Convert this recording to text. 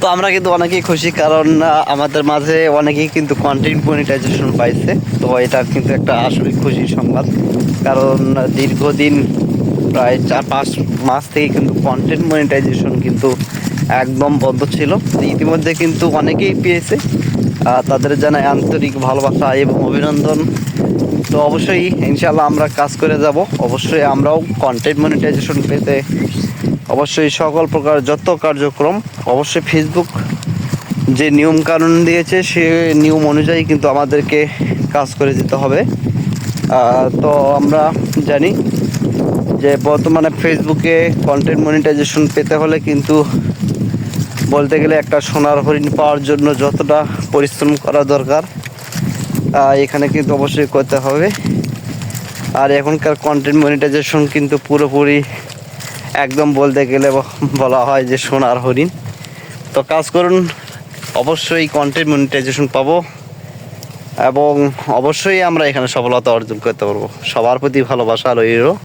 তো আমরা কিন্তু অনেকেই খুশি কারণ আমাদের মাঝে অনেকেই কিন্তু কন্টেন্ট মনিটাইজেশন পাইছে। তো এটা কিন্তু একটা আসলে খুশির সংবাদ। কারণ দীর্ঘদিন প্রায় চার পাঁচ মাস থেকে কিন্তু কন্টেন্ট মনিটাইজেশন কিন্তু একদম বন্ধ ছিল। ইতিমধ্যে কিন্তু অনেকেই পেয়েছে তাদের জানাই আন্তরিক ভালোবাসা এবং অভিনন্দন। তো অবশ্যই ইনশাল্লাহ আমরা কাজ করে যাব। অবশ্যই আমরাও কন্টেন্ট মনিটাইজেশন পেতে অবশ্যই সকল প্রকার যত কার্যক্রম, অবশ্যই ফেসবুক যে নিয়ম কানুন দিয়েছে, সে নিয়ম অনুযায়ী কিন্তু আমাদেরকে কাজ করে যেতে হবে। তো আমরা জানি যে বর্তমানে ফেসবুকে কন্টেন্ট মনিটাইজেশন পেতে হলে কিন্তু বলতে গেলে একটা সোনার হরিণ পাওয়ার জন্য যতটা পরিশ্রম করা দরকার এখানে কিন্তু অবশ্যই করতে হবে। আর এখনকার কন্টেন্ট মনিটাইজেশন কিন্তু পুরোপুরি একদম বলতে গেলে বলা হয় যে সোনার হরিণ। তো কাজ করুন, অবশ্যই কন্টেন্ট মনিটাইজেশন পাবো এবং অবশ্যই আমরা এখানে সফলতা অর্জন করতে পারব। সবার প্রতি ভালোবাসা রইল।